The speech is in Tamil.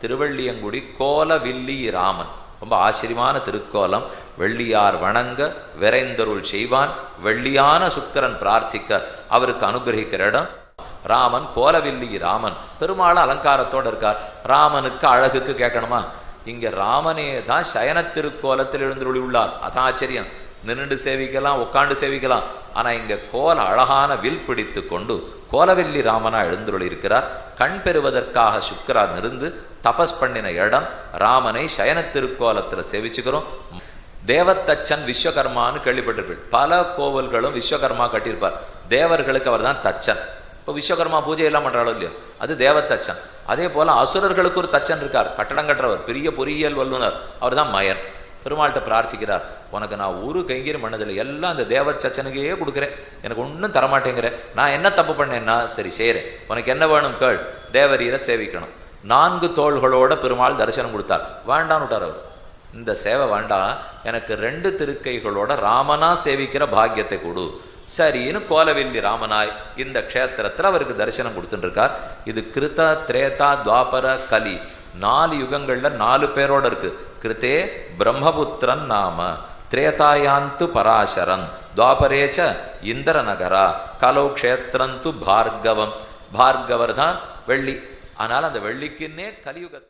திருவள்ளியங்குடி கோலவில்லி ராமன் ரொம்ப ஆச்சரியமான திருக்கோலம். வெள்ளியார் வணங்க விரைந்தருள் செய்வான். வெள்ளியான சுக்கிரன் பிரார்த்திக்க அவருக்கு அனுகிரகிக்கிற இடம். ராமன் கோலவில்லி ராமன் பெருமாள் அலங்காரத்தோட இருக்கார். ராமனுக்கு அழகுக்கு கேட்கணுமா? இங்க ராமனே தான் சயன திருக்கோலத்தில் எழுந்துருளி உள்ளார். அதான் ஆச்சரியம். நின்றுண்டு சேவிக்கலாம் உட்காந்து சேவிக்கலாம். ஆனா இங்க கோல அழகான வில் பிடித்து கொண்டு கோலவெல்லி ராமனா எழுந்துருளி இருக்கிறார் கண் பெறுவதற்காக சுக்கரா நிருந்து தபஸ் பண்ணின இடம். ராமனை சயன திருக்கோலத்துல சேவிச்சுக்கிறோம். தேவத்தச்சன் விஸ்வகர்மான்னு கேள்விப்பட்டிருப்பீர்கள் பல கோவில்களும் விஸ்வகர்மா கட்டியிருப்பார். தேவர்களுக்கு அவர் தான் தச்சன். இப்போ விஸ்வகர்மா பூஜை எல்லாம் பண்றாளோ இல்லையோ? அது தேவத்தச்சன். அதே போல அசுரர்களுக்கு ஒரு தச்சன் இருக்கார். கட்டடம் கட்டுறவர். பெரிய பொறியியல் வல்லுனர். அவர் தான் மயன். பெருமாள்கிட்ட பிரார்த்திக்கிறார் உனக்கு நான் ஒரு கைங்கரியம் பண்ணதில்லை. எல்லாம் அந்த தேவச்சச்சனுக்கே கொடுக்குறேன். எனக்கு ஒன்றும் தரமாட்டேங்கிறேன் நான் என்ன தப்பு பண்ணேன்னா சரி செய்கிறேன் உனக்கு என்ன வேணும் கேள். தேவரீரை சேவிக்கணும். நான்கு தோள்களோட பெருமாள் தரிசனம் கொடுத்தார். வேண்டான்னு விட்டார் அவர். இந்த சேவை வேண்டாம். எனக்கு ரெண்டு திருக்கைகளோட ராமனா சேவிக்கிற பாக்கியத்தை கொடு. சரின்னு கோலவெல்லி ராமனாய் இந்த க்ஷேத்திரத்தில் அவருக்கு தரிசனம் கொடுத்துட்டு இருக்கார். இது கிருத திரேதா துவாபர கலி. நாலு யுகங்கள்ல நாலு பேரோட இருக்கு. கிருத்தே பிரம்மபுத்திரன் நாம திரேதாயாந்து பராசரன் துவாபரேச்ச இந்திர நகரா கலோ க்ஷேத்திரந்து பார்கவம். பார்கவர் தான் வெள்ளி. ஆனால் அந்த வெள்ளிக்குன்னே கலியுகத்தை